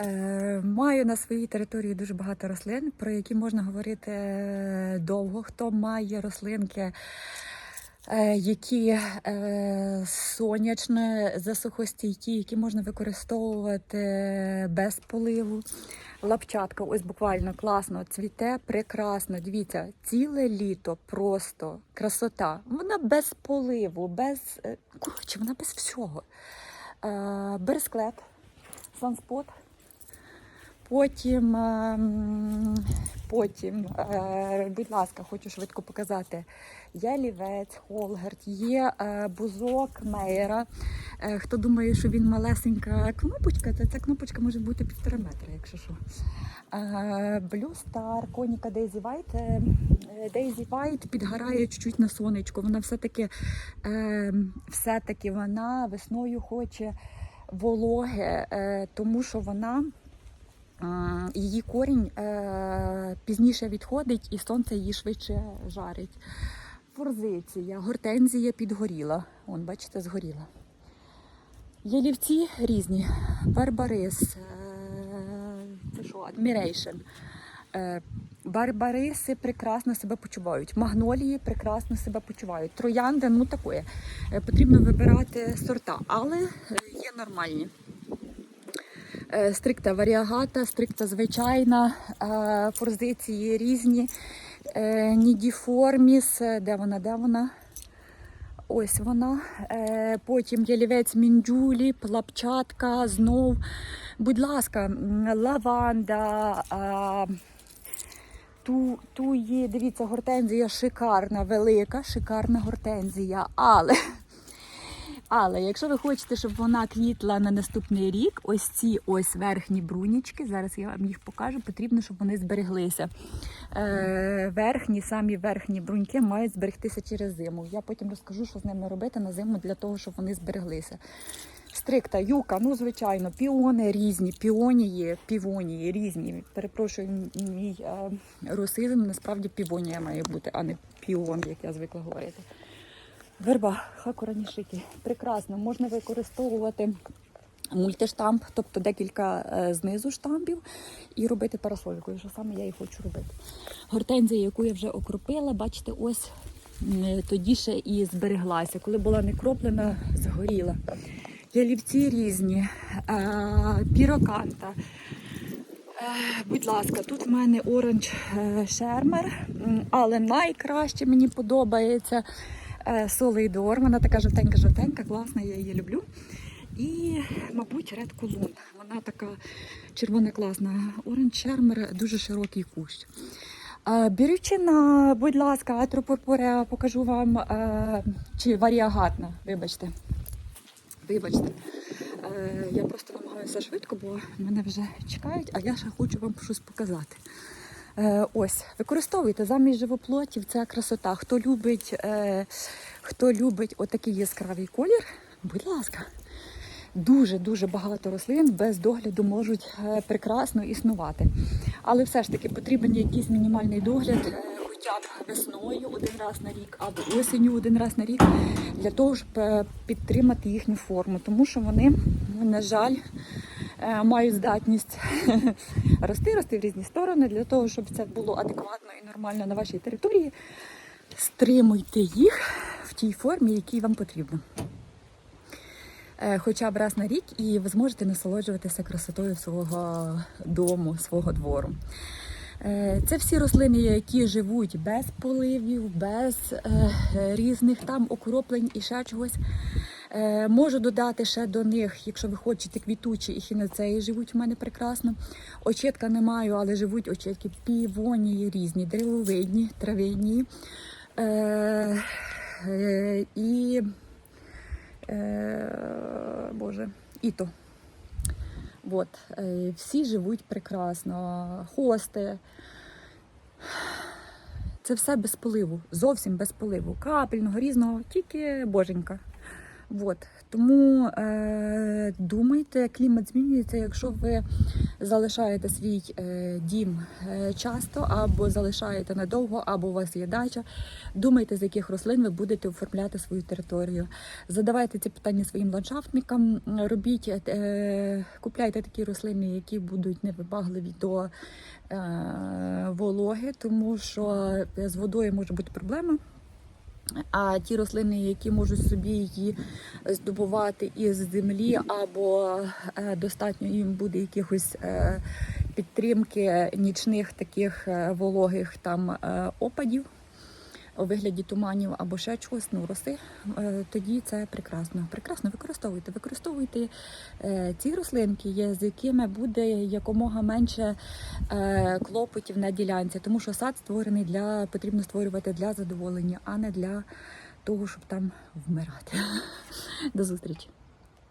Е, Маю на своїй території дуже багато рослин, про які можна говорити е, довго. Хто має рослинки, е, які сонячні, засухостійкі, які можна використовувати без поливу. Лапчатка, ось буквально класно цвіте, прекрасно. Дивіться, ціле літо просто красота. Вона без поливу, без коротше, вона без всього. Бересклет, санспот. Потім, ем, потім, е, будь ласка, хочу швидко показати. Є лівець, Холгерт, є е, бузок Мейера. Е, Хто думає, що він малесенька кнопочка, то ця кнопочка може бути півтора метра, якщо що. Блю Стар, коніка Дейзі Вайт. Дейзі Вайт підгорає чуть-чуть на сонечку. Вона все-таки, е, все-таки вона весною хоче вологе, е, тому що вона. Її корінь е, пізніше відходить і сонце її швидше жарить. Форзиція, гортензія підгоріла. Вон, бачите, згоріла. Ялівці різні. Барбарис, е, це що, Admiration. Е, Барбариси прекрасно себе почувають. Магнолії прекрасно себе почувають. Троянди, ну такое. Е, Потрібно вибирати сорта, але є нормальні. Е, Стрикта варіагата, стрикта звичайна, е, форзиції різні, е, нідіформіс, де вона, де вона? Ось вона. Потім ялівець міндюлі, лапчатка, знов. Будь ласка, лаванда. Ту, ту є, дивіться, гортензія шикарна, велика, шикарна гортензія. Але але якщо ви хочете, щоб вона квітла на наступний рік, ось ці ось верхні брунічки, зараз я вам їх покажу, потрібно, щоб вони збереглися. Е, верхні, самі верхні бруньки мають зберегтися через зиму. Я потім розкажу, що з ними робити на зиму для того, щоб вони збереглися. Стрикта, юка, ну звичайно, піони різні, піонії, півонії різні. Перепрошую, мій е, русизм, насправді півонія має бути, а не піон, як я звикла говорити. Верба, хакуранішики. Прекрасно. Можна використовувати мультиштамп, тобто декілька е, знизу штампів, і робити парасолькою, що саме я і хочу робити. Гортензія, яку я вже окропила, бачите, ось тоді ще і збереглася. Коли була не кроплена, згоріла. Ялівці різні, е, піроканта. Е, Будь ласка, тут в мене оранж шермер, але найкраще мені подобається солейдор. Вона така жовтенька-жовтенька, класна, я її люблю. І, мабуть, ред колун. Вона така червона класна. Оранж шермер дуже широкий кущ. Е, Беручи на, будь ласка, атропурпуреа, покажу вам, е, чи варіагатна, вибачте. Вибачте. Е, Я просто намагаюся швидко, бо мене вже чекають, а я ще хочу вам щось показати. Е, Ось, використовуйте замість живоплотів, це красота. Хто любить, е, хто любить отакий яскравий колір, будь ласка. Дуже-дуже багато рослин без догляду можуть е, прекрасно існувати. Але все ж таки потрібен якийсь мінімальний догляд, хоча б весною один раз на рік або осінню один раз на рік, для того, щоб підтримати їхню форму. Тому що вони, на жаль, е, мають здатність рости, рости в різні сторони. Для того, щоб це було адекватно і нормально на вашій території, стримуйте їх в тій формі, якій вам потрібно е, хоча б раз на рік, і ви зможете насолоджуватися красотою свого дому, свого двору. Е, Це всі рослини, які живуть без поливів, без різних там окроплень і ще чогось. Е, Можу додати ще до них, якщо ви хочете, квітучі і хінацеї живуть в мене прекрасно. Очетка не маю, але живуть очетки півонії різні, деревовидні, трав'яні. Е, е, і Боже, іто. От, всі живуть прекрасно. Хости. Це все без поливу, зовсім без поливу. Капельного, різного, тільки боженька. От. Тому е, думайте, клімат змінюється, якщо ви залишаєте свій е, дім е, часто, або залишаєте надовго, або у вас є дача. Думайте, з яких рослин ви будете оформляти свою територію. Задавайте ці питання своїм ландшафтникам, робіть, е, купляйте такі рослини, які будуть невибагливі до е, вологи, тому що з водою може бути проблема. А ті рослини, які можуть собі її здобувати із землі, або е, достатньо їм буде якихось е, підтримки нічних таких е, вологих там опадів у вигляді туманів або ще чогось, ну роси, е, тоді це прекрасно. Прекрасно використовуйте. Використовуйте е, ці рослинки, з якими буде якомога менше е, клопотів на ділянці, тому що сад створений для потрібно створювати для задоволення, а не для того, щоб там вмирати. До зустрічі.